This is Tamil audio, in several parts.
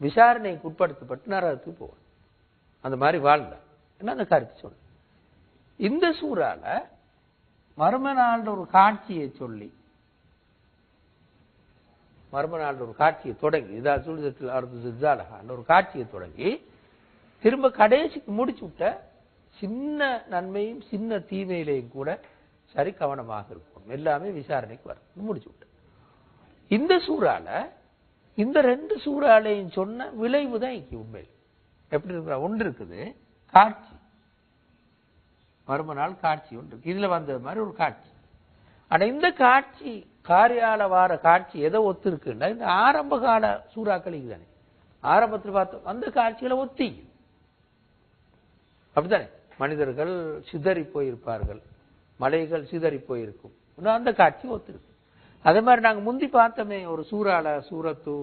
விசாரணைக்கு உட்படுத்தப்பட்டு நரகத்துக்கு போவான் அந்த மாதிரி வாழ்ந்தான் என்ன அந்த கருத்து சொல்லு இந்த சூறால மர்ம நாள் ஒரு காட்சியை சொல்லி மர்ம நாள் ஒரு காட்சியை தொடங்கி இதா சுழிதத்தில் அறுத்து சித்தாலகான் ஒரு காட்சியை தொடங்கி திரும்ப கடைசிக்கு முடிச்சு விட்ட சின்ன நன்மையும் சின்ன தீமையிலையும் கூட சரி கவனமாக இருக்கும் எல்லாமே விசாரணைக்கு வரும் முடிச்சு விட்ட இந்த சூறால இந்த ரெண்டு சூறாலையும் சொன்ன விளைவு தான் இங்கே உண்மையில். எப்படி இருக்கிற ஒன்று இருக்குது காட்சி. மறும காட்சி ஒன்று இருக்கு. இதுல வந்தது மாதிரி ஒரு காட்சி. ஆனால் இந்த காட்சி காரியால வார காட்சி எதை ஒத்து இருக்குன்னா இந்த ஆரம்ப கால சூறாக்களுக்கு தானே. ஆரம்பத்தில் பார்த்தோம் அந்த காட்சிகளை ஒத்தி. அப்படித்தானே? மனிதர்கள் சிதறி போயிருப்பார்கள். மலைகள் சிதறி போயிருக்கும். அந்த காட்சி ஒத்துருக்கு. அதே மாதிரி நாங்க முந்தி பார்த்தோமே ஒரு சூறால சூரத்து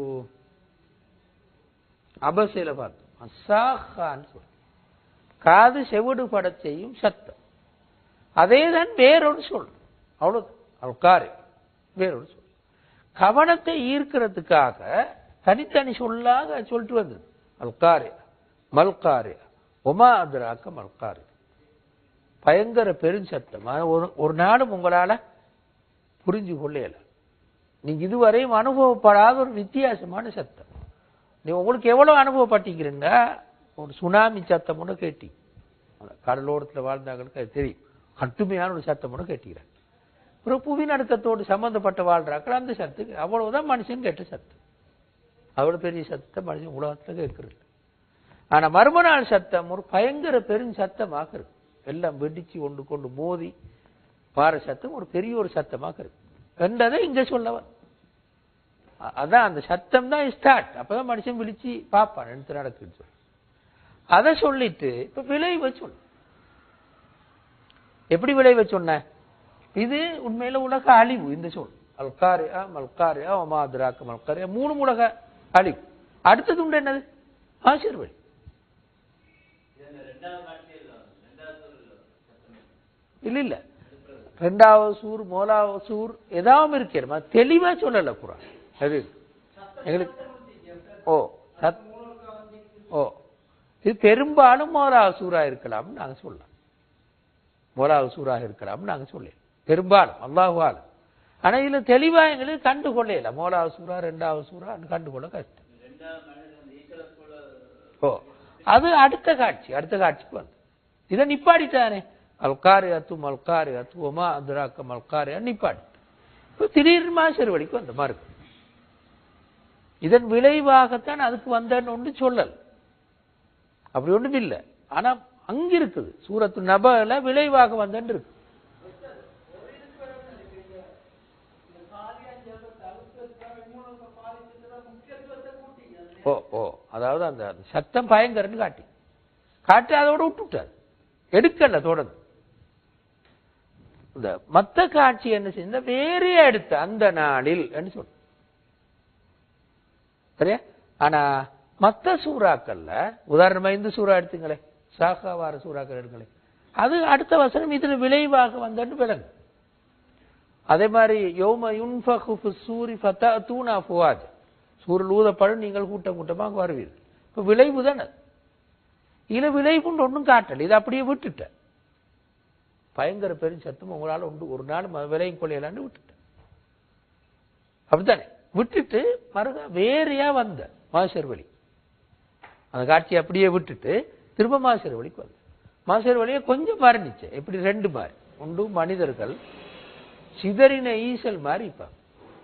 அபசையில பார்த்தோம். அசாஹான்னு காது செவிடு படத்தையும் செய்யும் சத்தம். அதே தான் வேறொரு சொல் அவ்வளவுதான். அல்காரு வேறொரு சொல் கவனத்தை ஈர்க்கிறதுக்காக தனித்தனி சொல்லாக சொல்லிட்டு வந்தது. அல்காரு மல்காரு உமா அதிராக்க மல்காரு. பயங்கர பெருஞ்சத்தம். ஒரு ஒரு நாளும் உங்களால புரிஞ்சு கொள்ளையல நீங்கள் இதுவரையும் அனுபவப்படாத ஒரு வித்தியாசமான சத்தம். நீ உங்களுக்கு எவ்வளோ அனுபவப்பட்டீங்கிறீங்க ஒரு சுனாமி சத்தம் ஒன்று கேட்டி. கடலோரத்தில் வாழ்ந்தாங்களுக்கு அது தெரியும். கட்டுமையான ஒரு சத்தம் ஒன்று கேட்டுக்கிறாங்க அப்புறம் புவி நடுக்கத்தோடு சம்மந்தப்பட்ட வாழ்றாக்கள் அந்த சத்துக்கு அவ்வளவுதான் மனுஷன் கேட்ட சத்து அவ்வளோ பெரிய சத்தத்தை மனுஷன் உலகத்தில் கேட்கறது ஆனா மறுமநாள் சத்தம் ஒரு பயங்கர பெரும் சத்தமாக இருக்கு. எல்லாம் வெடிச்சு ஒன்று கொண்டு மோதி பாறை சத்தம் ஒரு பெரிய ஒரு சத்தமாக இருக்கு. என்றதை இங்கே சொல்லவா அதான் அந்த சத்தம் தான் ஸ்டார்ட் அப்பதான் மனுஷன் விழிச்சு பார்ப்பான் எடுத்து நடக்குன்னு சொல்லி. அதை சொல்லிட்டு இப்ப விளைவை சொல்லு எப்படி விளைவை சொன்ன? இது உண்மையில உலக அழிவு இந்த சொல். அல்காரியா மல்காரியா ஒமாதிராக்கு மல்காரியா மூணு உலக அழிவு. அடுத்தது உண்டு என்னது? ஆசீர்வதி இல்ல இல்ல. ரெண்டாவது சூர் மூணாவது சூர் ஏதாவது இருக்கிற தெளிவா சொல்லல குரான். அது? எங்களுக்கு ஓ சத் ஓ. இது பெரும்பாலும் மூலாவது சூறா இருக்கலாம் நாங்கள் சொல்லலாம். மூலாவது இருக்கலாம்னு இருக்கலாம் நாங்க சொல்லலாம் பெரும்பாலும் அல்லாஹுவால ஆனால் இதில் தெளிவாக எங்களுக்கு கண்டுகொள்ளல. மூலாவது சூறா ரெண்டாவது சூறா கண்டுகொள்ள கஷ்டம். ஓ அது அடுத்த காட்சி அடுத்த காட்சிக்கு வந்து இதை நிப்பாடிட்டானே அல்காரு அத்து மல்காரு அத்து ஒமா அதுராக்க மல்காரு நிப்பாடி இப்போ திடீர்னு மாசர் வழிக்கு வந்த இருக்கும் இதன் விளைவாகத்தான் அதுக்கு வந்தேன்னு ஒன்று சொல்லல். அப்படி ஒன்றும் இல்லை. ஆனால் அங்கே இருக்குது சூரத்து நபல விளைவாக வந்தேன் இருக்கு ஓ ஓ அதாவது அந்த அந்த சத்தம் பயங்கரன்னு காட்டி. காட்டி அதோட விட்டுட்டார். எடுக்கல தொடர்ந்து. இந்த மத்த காட்சி என்ன செய்ய வேறே எடுத்த அந்த நாளில் என்று சொல் சரியா? ஆனா மத்த சூறாக்கள்ல உதாரணமா இந்த சூறா எடுத்துங்களே சாகாவார சூறாக்கள் எடுங்களே அது அடுத்த வசனம் இதுல விளைவாக வந்தன்னு விளங்கு அதே மாதிரி யோம யுன்ஃபகு சூரி சூரி ஃபதஅதூனா ஃபுவாஜ். சூரில் ஊதப்படும் நீங்கள் கூட்டம் கூட்டமாக வருவீர்கள். இப்ப விளைவு தானே? இதில் விளைவுன்னு ஒன்றும் காட்டல. இதை அப்படியே விட்டுட்டேன். பயங்கர பெரும் சத்தம் உங்களால உண்டு. ஒரு நாள் ம- விலையும் விட்டுட்டேன். அப்படித்தானே? விட்டுட்டு மறுக வேறையா வந்த மாசர் வழி. அந்த காட்சியை அப்படியே விட்டுட்டு திரும்ப மாசர் வழிக்கு வந்த. மாசர் வழியை கொஞ்சம் மாறினுச்சு எப்படி ரெண்டு மாறி? ஒன்று மனிதர்கள் சிதறின ஈசல் மாதிரி இப்போ.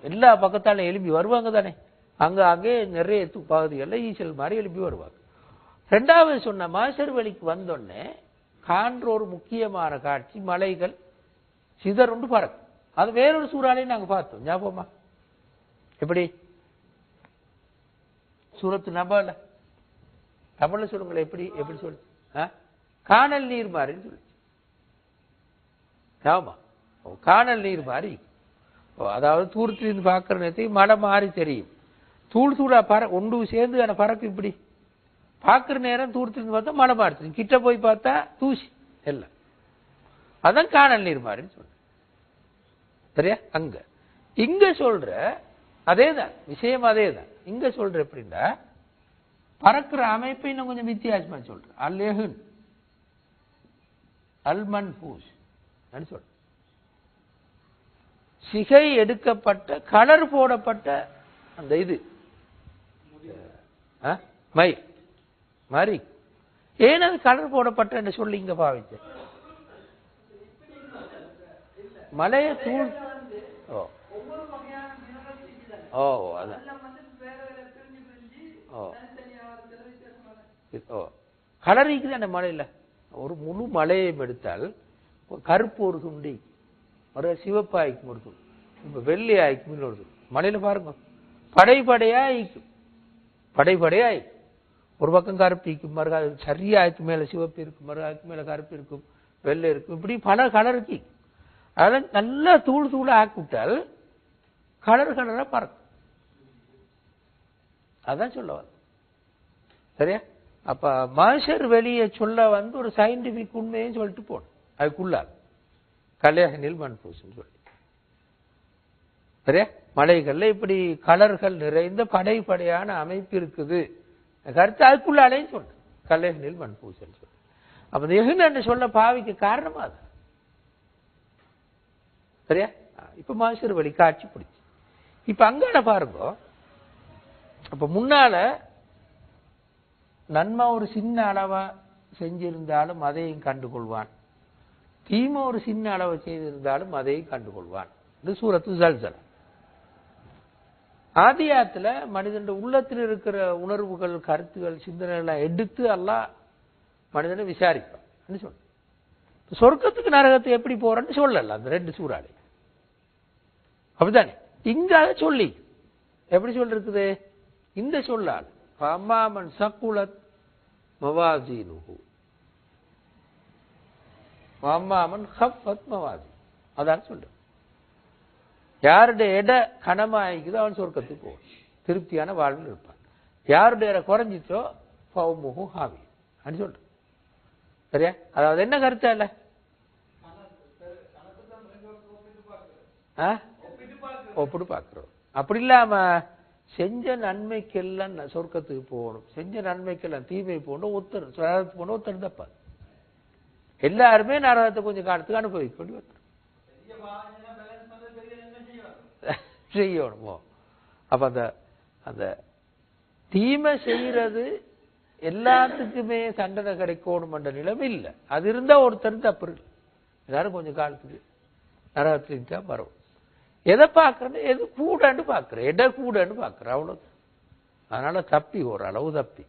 எல்லா பக்கத்தாலும் எழுப்பி வருவாங்க தானே. அங்கே அங்கே நிறைய பகுதிகளில் ஈசல் மாதிரி எழுப்பி வருவாங்க. ரெண்டாவது சொன்ன மாசர் வழிக்கு வந்தோடனே காண்ற ஒரு முக்கியமான காட்சி மலைகள் சிதறுண்டு பறக்கும். அது வேறொரு சூறாலையும் நாங்கள் பார்த்தோம். ஞாபகமா? எப்படி? சூரத்து நபால. தமிழ்ல சொல்லுங்களேன் எப்படி எப்படி சொல்லு ஆ? காணல் நீர் மாறின்னு சொல்லு ஆமா. ஓ, காணல் நீர் மாறி. ஓ, அதாவது தூரத்திலிருந்து பார்க்குற நேரத்துக்கு மழை மாறி தெரியும். தூள் தூளா பற ஒன்று சேர்ந்து அந்த பறக்கு இப்படி. பார்க்குற நேரம் தூரத்திலிருந்து பார்த்தா மழை மாறி கிட்ட போய் பார்த்தா தூசி எல்லாம் அதான் காணல் நீர் மாறின்னு சொல்றேன். சரியா? அங்க. இங்க சொல்ற அதேதான் விஷயம் அதேதான். இங்க சொல்ற எப்படின்னா பறக்கிற அமைப்பை இன்னும் கொஞ்சம் வித்தியாசமா சொல்றேன் அல் எஹுன் ஹூஸ் மன்பூஸ். சிகை எடுக்கப்பட்ட கலர் போடப்பட்ட அந்த இது. ஆ? மை மரி. ஏன் அது கலர் போடப்பட்ட என்று சொல்லி இங்க பாவிச்ச மலையை தூள் ஓ. ஓ அதான். ஓ ஓ கலர் இருக்குது அந்த மலையில. ஒரு முழு மலையையும் எடுத்தால் கருப்பு ஒரு துண்டி ஒரு சிவப்பு ஆயிக்கும் ஒரு துண்டு இப்ப வெள்ளை ஆயிக்கும் இன்னொரு மலையில பாருங்க. படை படையா ஆயிக்கும் படை படையா ஆயிக்கும் ஒரு பக்கம் கருப்பு இருக்கும் மறு அது சரியாய்க்கு மேல சிவப்பு இருக்கும் மறு அதுக்கு மேல கருப்பு இருக்கும் வெள்ளை இருக்கும். இப்படி பல கலர் இருக்கு. அதை நல்லா தூள் தூளா ஆக்கி விட்டால் கலர் கலரா பறக்கும். அதான் சொல்ல வந்தேன். சரியா? அப்ப மனுஷர் வெளியே சொல்ல வந்து ஒரு சயின்டிபிக் உண்மையும் சொல்லிட்டு போகணும். அதுக்குள்ளால். கல்யாணில் மண்பூசுன்னு சொல்லி. சரியா? மலைகள்ல இப்படி கலர்கள் நிறைந்த படை படையான அமைப்பு இருக்குது. கருத்து அதுக்குள்ளாலேயும் சொன்ன கல்யாணில் மண்பூசன்னு சொல்லி. அப்ப இந்த எகுன்னு சொல்ல பாவிக்க காரணமா அது? சரியா? இப்ப மனுஷர் வழி காட்சி பிடிச்சு. இப்ப அங்கான பாருங்க. அப்ப முன்னால நன்மை ஒரு சின்ன அளவாக செஞ்சிருந்தாலும் அதையும் கண்டுகொள்வான். தீமை ஒரு சின்ன அளவு செய்திருந்தாலும் அதையும் கண்டுகொள்வான். இது சூரத்து ஜல்சல். ஆதியாத்துல மனிதன் உள்ளத்தில் இருக்கிற உணர்வுகள் கருத்துகள் சிந்தனைகள் எல்லாம் எடுத்து எல்லாம் மனிதனை விசாரிப்பான். சொல்ல சொர்க்கத்துக்கு நரகத்தை எப்படி போறேன்னு சொல்லல அந்த ரெண்டு சூறாளி அப்படித்தானே? இங்க அதை சொல்லி. எப்படி சொல்லிருக்குது? இந்த சொல்லால் அம்மாமன் சக்குலத் மவாசீனுஹு அம்மாமன் ஹஃபத் மவாசி அதான் சொல்ற யாருடைய எடை கனமாயிக்குதோ அவன் சொர்க்கத்துக்கு போவான். திருப்தியான வாழ்வில் இருப்பான். யாருடைய எடை குறைஞ்சிச்சோ பவுமுகு ஹாவி அப்படின்னு சொல்றேன். சரியா? அதாவது என்ன கருத்தா இல்ல ஒப்பிட்டு பார்க்கிறோம். அப்படி இல்லாம செஞ்ச நன்மைக்கெல்லாம் சொர்க்கத்துக்கு போகணும். செஞ்ச நன்மைக்கெல்லாம் தீமை போகணும் ஒருத்தர் நரகத்துக்கு போகணும் ஒருத்தர் தப்பா. எல்லாருமே நரகத்தை கொஞ்சம் காலத்துக்கு அனுபவிக்க வேண்டி வந்துரும். செய்யணுமோ அப்ப அந்த அந்த தீமை செய்யறது எல்லாத்துக்குமே தண்டனை கிடைக்கணும் என்ற நிலைமை இல்லை. அது இருந்தா ஒருத்தர் தப்பு இல்லை எல்லாரும் கொஞ்சம் காலத்துக்கு நரகத்துக்கு தான் வரும் எதை பார்க்குறது எது கூடன்னு பார்க்குறேன். எடை கூடன்னு பார்க்குறேன் அவ்வளோ அதனால் தப்பி ஒரு அளவு தப்பி.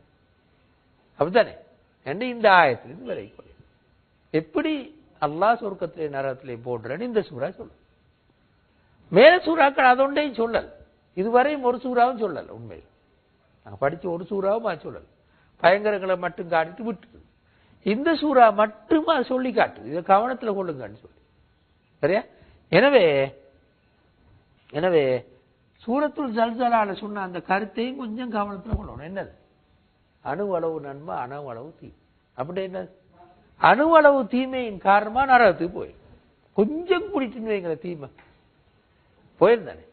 அப்படித்தானே? என்று இந்த ஆயத்திலிருந்து விலைக்கு எப்படி அல்லாஹ் சொர்க்கத்திலே நரகத்திலே போடுறேன்னு இந்த சூறா சொல்லும். மேல சூறாக்கள் அதொண்டையும் சொல்லல். இதுவரையும் ஒரு சூறாவும் சொல்லல் உண்மையில். நான் படித்த ஒரு சூறாவும் அது சொல்லல். பயங்கரங்களை மட்டும் காட்டிட்டு விட்டுது இந்த சூறா மட்டுமா சொல்லி காட்டுது. இதை கவனத்தில் கொள்ளுங்கன்னு சொல்லி. சரியா? எனவே எனவே சூரத்துள் ஜல்சலால சொன்ன அந்த கருத்தையும் கொஞ்சம் கவனத்தில் கொள்ளணும். என்னது? அணுவளவு நன்மை அணுவளவு தீ. அப்படி என்னது அணுவளவு தீமையின் காரணமாக நரகத்துக்கு போயிடும் கொஞ்சம் குடிச்சுன்னு வைங்கள தீமை. போயிருந்தானே.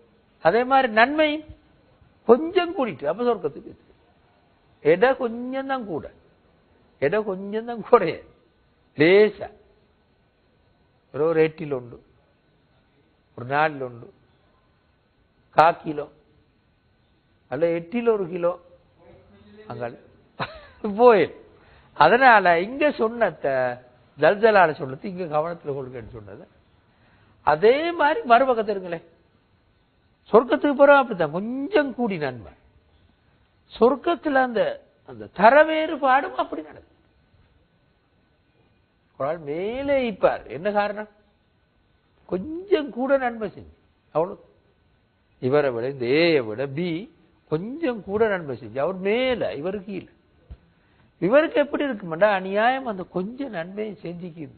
அதே மாதிரி நன்மையும் கொஞ்சம் கூடிட்டு அப்ப சொர்க்கத்துக்கு எடை கொஞ்சம் தான் கூட. எடை கொஞ்சம் தான் குறைய லேசா. ஒரு ஒரு எட்டில் உண்டு. ஒரு நாலில் உண்டு. கா கிலோ. அல்ல எட்டில் ஒரு கிலோ. அங்கே போயிடும் அதனால இங்க சொன்னத்தை ஜல்ஜலால சொன்னது இங்க கவனத்தில் கொள்கைன்னு சொன்னது. அதே மாதிரி மறுபக்கத்தில் இருங்களே சொர்க்கத்துக்கு போறோம் அப்படித்தான். கொஞ்சம் கூடி நன்மை சொர்க்கத்துல அந்த அந்த தர வேறுபாடும் அப்படி நடக்கும் ஒரு ஆள் மேலே இப்பார். என்ன காரணம்? கொஞ்சம் கூட நன்மை செஞ்சு. அவ்வளோ இவரை விட இந்த ஏயை விட பி கொஞ்சம் கூட நன்மை செஞ்சு அவர் மேலே இவருக்கு கீழே. இவருக்கு எப்படி இருக்குமாண்டா அநியாயம் அந்த கொஞ்சம் நன்மையை செஞ்சுக்கிது.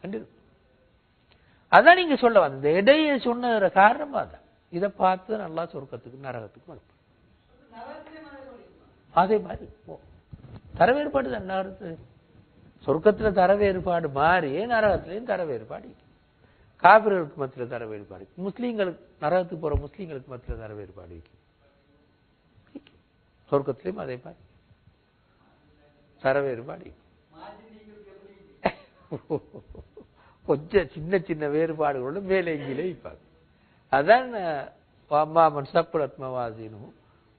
கண்டு அதான் நீங்க சொல்ல வந்த இந்த இடையை சொன்னதுற காரணம் அதான். இதை பார்த்து நல்லா சொர்க்கத்துக்கு நரகத்துக்கு அனுப்பு அதே மாதிரி ஓ. தான் என்ன சொர்க்கத்தில் தரவேற்பாடு மாறியே மாறி நரகத்திலையும் தர வேறுபாடு மத்தியில் தர வேறுபாடு இருக்கு. முஸ்லீம்களுக்கு நரகத்துக்கு போற முஸ்லீம்களுக்கு மத்தியில் தர வேறுபாடு இருக்கு. சொர்க்கத்திலையும் அதே மாதிரி. தர வேறுபாடு கொஞ்சம் சின்ன சின்ன வேறுபாடுகளோட மேலே கீழே வைப்பாங்க அதான் அம்மாமன் சப்புரத் மவாசினும்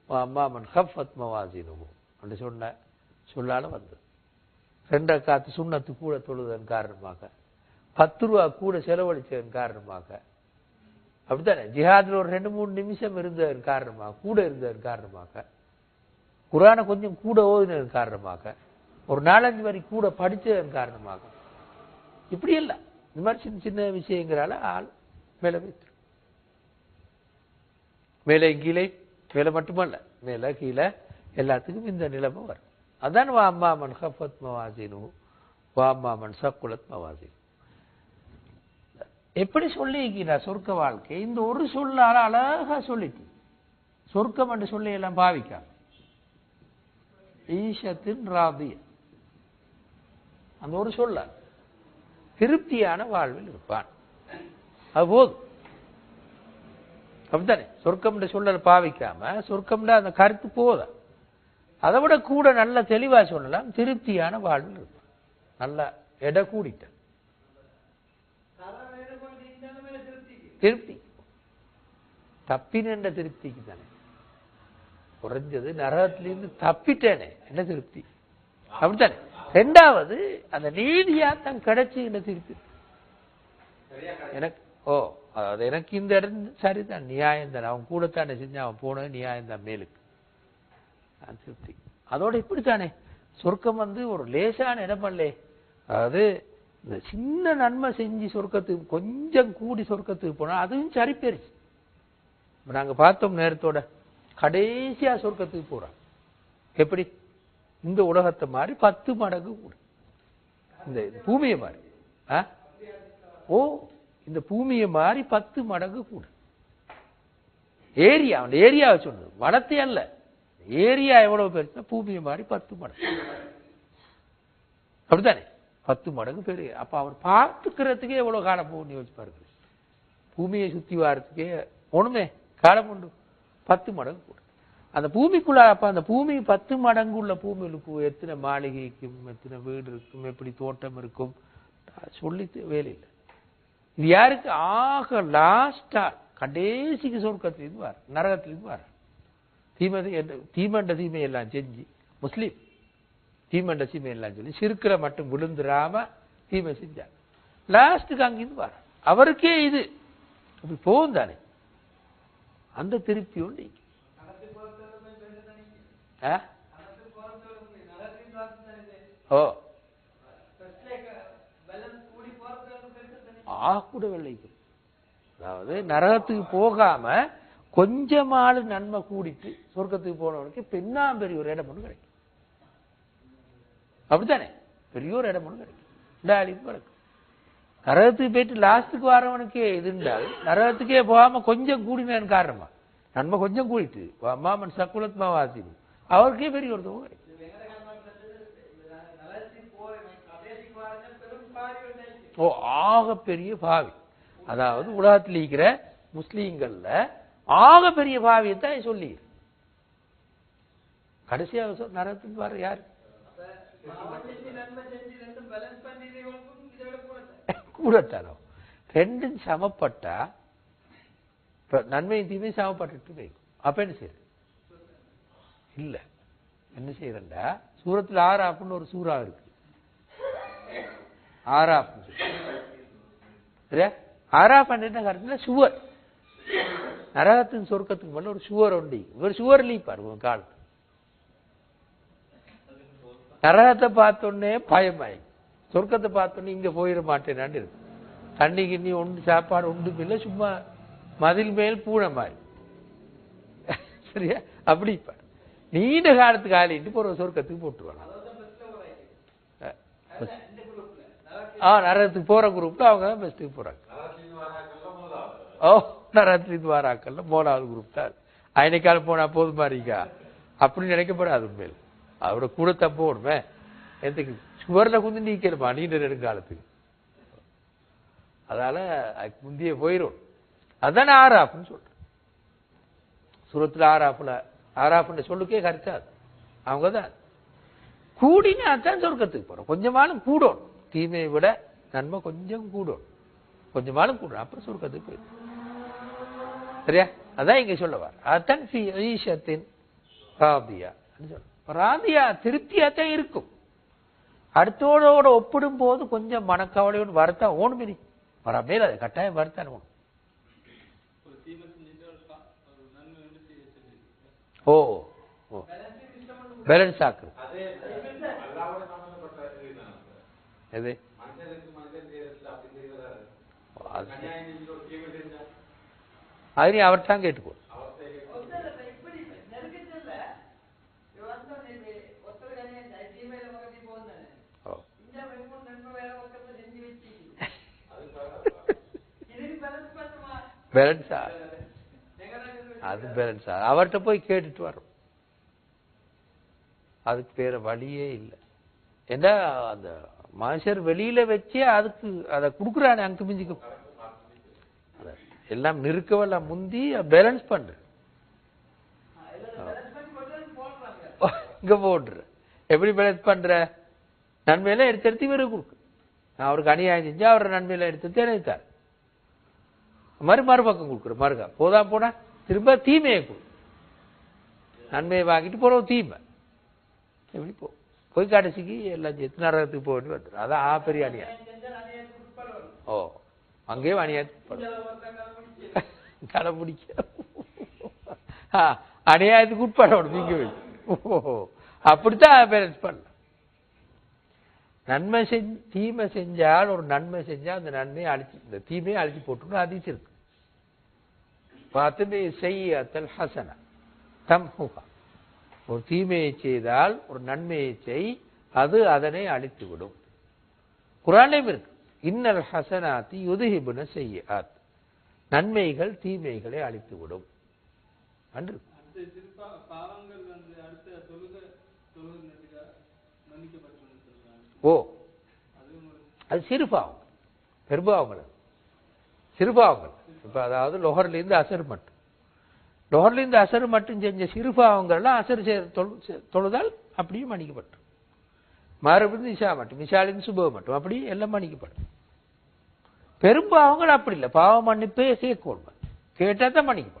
அம்மாமன் ஹப் மவாசினும் அப்படி சொன்ன சொல்லால வந்தது. ரெண்டரை காத்து சுண்ணத்து கூட தொழுதன் காரணமாக. பத்து ரூபா கூட செலவழிச்சதன் காரணமாக. அப்படித்தானே? ஜிஹாதில் ஒரு ரெண்டு மூணு நிமிஷம் இருந்ததன் காரணமாக கூட இருந்ததன் காரணமாக. குரானை கொஞ்சம் கூட ஓதினதன் காரணமாக. ஒரு நாலஞ்சு வரி கூட படித்ததன் காரணமாக. இப்படி இல்லை. இந்த மாதிரி சின்ன சின்ன விஷயங்களால ஆள் மேலே வைத்து மேலே கீழே மேலே மட்டுமல்ல. மேலே கீழே எல்லாத்துக்கும் இந்த நிலைமை வரும். அதான் வா மன் ஹஃபத் மவாசினு வா மன் சக்குலத் மவாசினு எப்படி சொல்லியிருக்கிறார் சொர்க்க வாழ்க்கை? இந்த ஒரு சொல்லால் அழகா சொல்லிட்டு. சொர்க்கம் என்று சொல்லி எல்லாம் பாவிக்காம. ஈஷத்தின் ராபிய அந்த ஒரு சொல்ல. திருப்தியான வாழ்வில் இருப்பான். அது போதும். அப்படித்தானே? சொர்க்கம்ன்ற சொல்ல பாவிக்காம சொர்க்கம்ன்ற அந்த கருத்து போதும் அதை விட கூட நல்ல தெளிவா சொல்லலாம் திருப்தியான வாழ்வில் இருப்பான். நல்ல எடை கூடிட்ட திருப்தி. தப்பினன்ற திருப்திக்கு தானே. குறைஞ்சது நரகத்திலிருந்து தப்பிட்டேனே என்ன திருப்தி? அப்படித்தானே? ரெண்டாவது அந்த நீதியா தான் என்ன திருப்தி? எனக்கு ஓ அதாவது எனக்கு இந்த இடம் சரிதான் நியாயம் தான். அவன் கூடத்தானே செஞ்சு அவன் போனது நியாயம் தான் மேலுக்கு. திருப்தி. அதோட இப்படித்தானே. சொர்க்கம் வந்து ஒரு லேசான இடமல்லே அதாவது இந்த சின்ன நன்மை செஞ்சு சொர்க்கத்துக்கு கொஞ்சம் கூடி சொர்க்கத்துக்கு போனால் அதுவும் சரி பெருசு நாங்கள் பார்த்தோம் நேரத்தோட கடைசியா சொர்க்கத்துக்கு போகிறோம் எப்படி? இந்த உலகத்தை மாதிரி பத்து மடங்கு கூடு. இந்த பூமியை மாதிரி. ஆ? ஓ இந்த பூமியை மாதிரி பத்து மடங்கு கூடு. ஏரியா அவன் ஏரியாவை சொன்னது வனத்தை அல்ல. ஏரியா எவ்வளவு பெருசுனா பூமியை மாதிரி பத்து மடங்கு. அப்படித்தானே? பத்து மடங்கு பெரிய. அப்போ அவர் பார்த்துக்கிறதுக்கே எவ்வளோ காலம் போகணும்னு யோசிச்சு பாருங்க பூமியை சுற்றி வாரத்துக்கே ஒன்றுமே காலம் உண்டு. பத்து மடங்கு கூட. அந்த பூமிக்குள்ள அப்போ அந்த பூமி பத்து மடங்கு உள்ள பூமிகளுக்கு எத்தனை மாளிகை இருக்கும் எத்தனை வீடு இருக்கும் எப்படி தோட்டம் இருக்கும்? சொல்லி வேலை இல்லை. இது யாருக்கு? ஆக லாஸ்டா கடைசிக்கு சொர்க்கத்திலிருந்து வார் நரகத்திலிருந்து வார் தீமை தீமண்ட தீமை எல்லாம் செஞ்சு முஸ்லீம் தீமண்ட சீமையெல்லாம் சொல்லி சிறுக்கிற மட்டும் விழுந்துராம தீமை செஞ்சார் லாஸ்ட்டுக்கு அங்கிருந்து வர அவருக்கே இது. அப்படி போகும் தானே. அந்த திருப்தி உண்டு ஆ? ஓ. ஆ கூட வெள்ளைக்கு அதாவது நரகத்துக்கு போகாம கொஞ்சமாள் நன்மை கூடிட்டு சொர்க்கத்துக்கு போனவனுக்கு பெண்ணாம்பெரிய ஒரு இடம் ஒன்று கிடைக்கும். அப்படித்தானே? பெரிய ஒரு இடம் ஒன்று கிடைக்கும். டாலிக்கு கிடைக்கும் நரகத்துக்கு போயிட்டு லாஸ்ட்டுக்கு வரவனுக்கே இதுண்டால் நரகத்துக்கே போகாம கொஞ்சம் கூடினேன் காரணமா? நன்மை கொஞ்சம் கூடிட்டு அம்மாமன் சக்குலத்மா வாசி அவருக்கே பெரிய ஒரு தொகை கிடைக்கும். ஓ ஆக பெரிய பாவி. அதாவது உலகத்தில் இருக்கிற முஸ்லீம்கள்ல ஆக பெரிய பாவியை தான் சொல்லி கடைசியாக நரகத்துக்கு வர யாரு? கூடத்தானோ? ரெண்டும் சமப்பட்டா நன்மையும் தீமையும் சமப்பட்டு வைக்கும் அப்ப என்ன செய்யுது இல்ல. என்ன செய்யறா சூரத்துல ஆறாப்புன்னு ஒரு சூறா இருக்கு. ஆறாப்பு. சரியா ஆறாப் என்ன கருத்துல சுவர். நரகத்தின் சொர்க்கத்துக்கு மேல ஒரு சுவர் ஒண்டி ஒரு சுவர் லீப்பார் உங்க கால். நரகத்தை பார்த்தோன்னே பயமாய் சொர்க்கத்தை பார்த்தோன்னே இங்க போயிட மாட்டேனான்னு இருக்கு. தண்ணி கிண்ணி ஒன்று சாப்பாடு ஒன்றும் இல்லை சும்மா மதில் மேல் பூனை மாதிரி. சரியா? அப்படி இப்ப. நீண்ட காலத்துக்கு ஆளிட்டு ஒரு சொர்க்கத்துக்கு போட்டுருவாங்க ஆ நரகத்துக்கு போற குரூப்ல அவங்க தான் பெஸ்ட்டுக்கு போறாங்க. ஓ நரகத்துக்கு வாராக்கல்ல மூணாவது குரூப் தான் அன்னைக்கால போனா போதுமா இருக்கா? அப்படின்னு நினைக்கப்படாது உண்மையில். அவரோட கூட தப்பு ஓடுமே எனக்கு சுவரில் குந்து நீக்கணுமா? நீண்ட நெடுங்காலத்துக்கு. அதால அதுக்கு முந்தைய போயிடும் அதான் ஆறாப்புன்னு சொல்றேன் சுரத்தில் ஆறாப்புல ஆறாப்புன்ற சொல்லுக்கே கருத்தாது. அவங்க தான் கூடினா தான் சொர்க்கத்துக்கு போறோம். கொஞ்சமாலும் கூடும். தீமையை விட நன்மை கொஞ்சம் கூடும். கொஞ்சமாலும் கூடும். அப்புறம் சொர்க்கத்துக்கு போயிடும் சரியா? அதான் இங்க சொல்ல வர அதான் ஃபி அப்படின்னு சொல்ல ராதியா திருப்தியா தான் இருக்கும். அடுத்தோடோட ஒப்பிடும் போது கொஞ்சம் மனக்கவலையோடு வரத்தான் ஓணும் இனி. வர மேல அது கட்டாயம் வரத்தான் ஓணும். ஓ ஓ. பேலன்ஸ் ஆக்குறது எது? அது. நீ அவர் தான் கேட்டுக்கோ. பேலன்ஸா அது பேலன்ஸா அவர்கிட்ட போய் கேட்டுட்டு வரும் அதுக்கு வேற வழியே இல்லை. ஏன்னா அந்த மனுஷர் வெளியில வச்சே அதுக்கு அதை கொடுக்குறானே அங்கு மிஞ்சிக்கும். எல்லாம் நிறுக்கவெல்லாம் முந்தி பேலன்ஸ் பண்ற இங்க போடுற எப்படி பேலன்ஸ் பண்ற? நன்மையெல்லாம் எடுத்து எடுத்து இவருக்கு கொடுக்கு. நான் அவருக்கு அநியாயம் செஞ்சு அவர் நன்மையெல்லாம் எடுத்து எடுத்தார் எனக்கு மறு மறுபக்கம் கொடுக்குற மறுக்கா போதா போனா திரும்ப தீமையை கொடு. நன்மையை வாங்கிட்டு போறோம் தீமை. எப்படி போ. போய் கடைசிக்கு எல்லாம் சேர்த்து நரகத்துக்கு போக வேண்டி வந்துடும் அதான் ஆ பெரிய அணியா ஓ அங்கேயும் அநியாயத்துக்கு கடைபிடிக்க. ஆ, அநியாயத்துக்கு உட்படணும் நீங்க ஓ அப்படித்தான் பேலன்ஸ் பண்ணலாம் நன்மை செஞ்சு தீமை செஞ்சால் ஒரு நன்மை செஞ்சா அந்த நன்மையை அழிச்சு இந்த தீமையை அழிச்சு போட்டுன்னு அதிச்சிருக்கு பார்த்துட்டு செய்யத்தல் ஹசனா தம்ஹுகா ஒரு தீமையை செய்தால் ஒரு நன்மையை செய் அது அதனை அழித்து விடும் குரான்லையும் இருக்கு. இன்னல் ஹசனாத்தி யுதுஹிபுன செய்யாத் நன்மைகள் தீமைகளை அழித்து விடும் அன்று ஓ. அது சிறுபாவம் பெருபாவங்கள். சிறுபாவங்கள் இப்ப அதாவது லொஹர்லேருந்து அசர் மட்டும் லொஹர்லேருந்து அசர் மட்டும் செஞ்ச சிறுபாவங்கள்லாம் அசர் செய்ய- தொழு- தொழுதால் அப்படியே மன்னிக்கப்பட்டு மறுபடியும் நிஷா மட்டும் நிஷாலின் சுப மட்டும் அப்படி எல்லாம் மன்னிக்கப்படும். பெரும்பாவங்கள் அப்படி இல்லை பாவம் மன்னிப்பே சேர்க்கணும் கேட்டால் தான் மன்னிக்கப்படும்.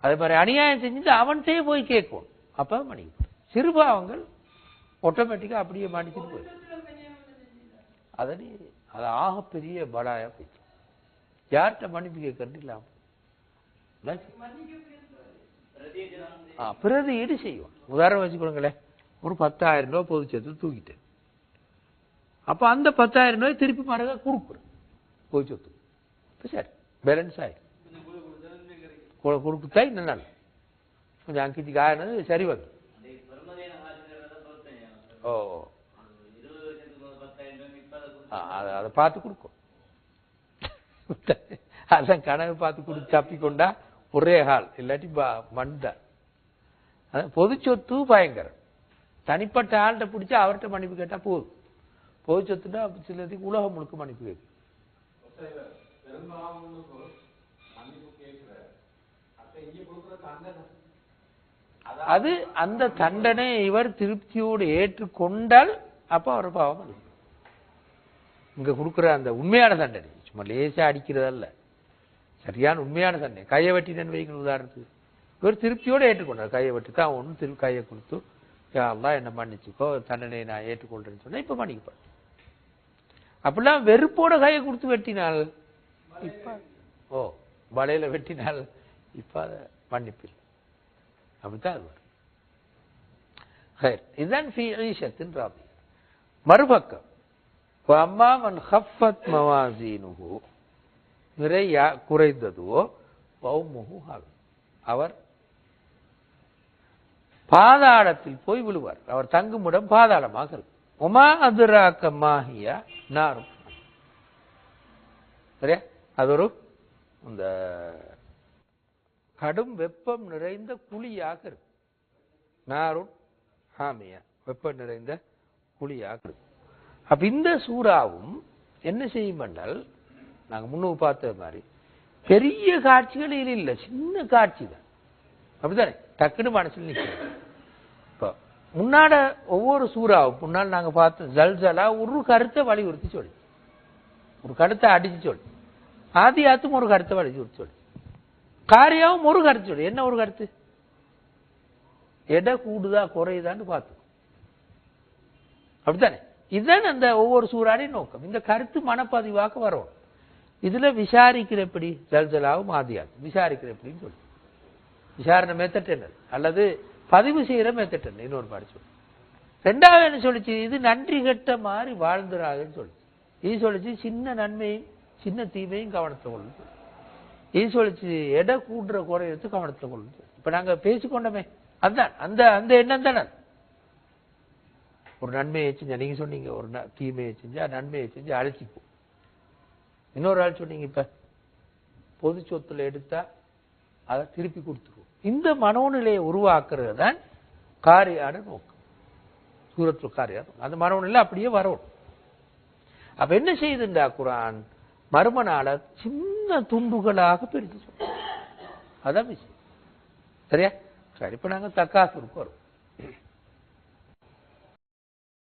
அதே மாதிரி அநியாயம் செஞ்சு அவன்கிட்டயே போய் கேட்கணும் அப்ப மன்னிக்கப்படும். சிறுபாவங்கள் ஆட்டோமேட்டிக்கா அப்படியே மன்னிச்சுட்டு போயிடும். அதை அது ஆகப்பெரிய பலாயா போயிடுச்சு யார்கிட்ட மன்னிப்பு கேட்கறது இல்லாம பிறகு ஈடு செய்வோம் உதாரணம் வச்சுக்கோங்களேன் ஒரு பத்தாயிரம் ரூபாய் பொது சொத்து தூக்கிட்டேன் அப்ப அந்த பத்தாயிரம் ரூபாய் திருப்பி மறக்க கொடுக்குறேன் பொது சொத்து சரி பேலன்ஸ் ஆயிடும் கொடுத்தா கொ- இன்னும் கொஞ்சம் அங்கிச்சுக்கு ஆயினது சரி வந்து. ஓ ஓ. ஆ, அதை அதை பார்த்து கொடுக்கும். அதான் கனவு பார்த்து கொடுத்து தப்பிக்கொண்டா ஒரே ஹால் இல்லாட்டி ப- மண்டை பொது சொத்து பயங்கரம். தனிப்பட்ட ஆள்கிட்ட பிடிச்சா அவர்கிட்ட மன்னிப்பு கேட்டா போதும். பொது சொத்துனா சிலதுக்கு உலகம் முழுக்க மன்னிப்பு கேட்கும். அது அந்த தண்டனை இவர் திருப்தியோடு ஏற்றுக்கொண்டால் அப்ப அவர் பாவம் இங்க கொடுக்குற அந்த உண்மையான தண்டனை. சும்மா லேசாக அடிக்கிறதல்ல. சரியான உண்மையான தண்டனை கையை வெட்டினு வைக்கணும் உதாரணத்துக்கு. இவர் திருப்தியோடு ஏற்றுக்கொண்டார். கையை வெட்டி தான் ஒன்றும் திரு கையை கொடுத்து எல்லாம் என்ன மன்னிச்சுக்கோ தண்டனையை நான் ஏற்றுக்கொள்றேன்னு சொன்னால் இப்போ மன்னிக்கப்படும். அப்படிலாம் வெறுப்போட கையை கொடுத்து வெட்டினால் இப்போ ஓ வலையில் வெட்டினால் இப்போ அதை மன்னிப்பில். அப்படித்தான் அது வரும். இதுதான் ஃபீ ஈஷத்தின் ராபி. மறுபக்கம் அம்மா மன் ஹஃபத் மவாசீனுஹு நிறை யா- குறைந்ததுவோ பௌமுஹு அவர் பாதாளத்தில் போய் விழுவார். அவர் தங்குமிடம் பாதாளமாக இருக்கும். உமா அதுராக்க மாஹியா? நாரும். சரியா? அது ஒரு இந்த கடும் வெப்பம் நிறைந்த குழியாக இருக்கும். நாரும் ஹாமியா வெப்பம் நிறைந்த குழியாக இருக்கும். அப்ப இந்த சூறாவும் என்ன செய்யும் என்றால் நாங்கள் முன்னுக்கு பார்த்த மாதிரி பெரிய காட்சிகள் இதில் இல்லை சின்ன காட்சி தான் அப்படிதானே டக்குன்னு மனசில் நிற்கும். இப்போ முன்னாட ஒவ்வொரு சூறாவும் முன்னால் நாங்கள் பார்த்தோம் ஜல்ஜலா ஒரு கருத்தை வலியுறுத்தி சொல்லி. ஒரு கருத்தை அடிச்சு சொல்லி. ஆதியாத்தும் ஒரு கருத்தை வலியுறுத்தி சொல்லி. காரியாவும் ஒரு கருத்து சொல்லி. என்ன ஒரு கருத்து? எடை கூடுதா குறையுதான்னு பார்த்தோம் அப்படித்தானே? இதுதான் அந்த ஒவ்வொரு சூறாடின் நோக்கம். இந்த கருத்து மனப்பதிவாக வரும் இதுல விசாரிக்கிற எப்படி? ஜல்ஜலாவும் மாதியாது விசாரிக்கிற எப்படின்னு சொல்லி. விசாரணை மெத்தட் என்ன அல்லது பதிவு செய்யற மெத்தட் என்ன? இன்னொரு பாடி சொல்லி. ரெண்டாவது என்ன சொல்லிச்சு? இது நன்றி கட்ட மாதிரி வாழ்ந்துராதுன்னு சொல்லி. இது சொல்லிச்சு சின்ன நன்மையும் சின்ன தீமையும் கவனத்தில் கொள்ளு இது சொல்லிச்சு எடை கூடுற குறையத்து கவனத்தில் கொள்ளு இப்ப நாங்க பேசிக்கொண்டோமே. அதுதான் அந்த அந்த எண்ணம் தானே ஒரு நன்மையை செஞ்சா நீங்க சொன்னீங்க ஒரு ந- தீமையை செஞ்சா நன்மையை செஞ்சு அழைச்சிப்போம் இன்னொரு ஆள் சொன்னீங்க இப்ப பொது சொத்துல எடுத்தா அதை திருப்பி கொடுத்துருவோம். இந்த மனோநிலையை உருவாக்குறது தான் காரியான நோக்கம். சூரத்து காரியம் அந்த மனோநிலை அப்படியே வரும் அப்ப என்ன செய்யுதுண்டா குரான்? மர்மனால சின்ன துண்டுகளாக பிரித்து சொல்றோம் அதான் விஷயம் சரியா? சரி இப்ப நாங்க தக்காசுருக்கு வரும்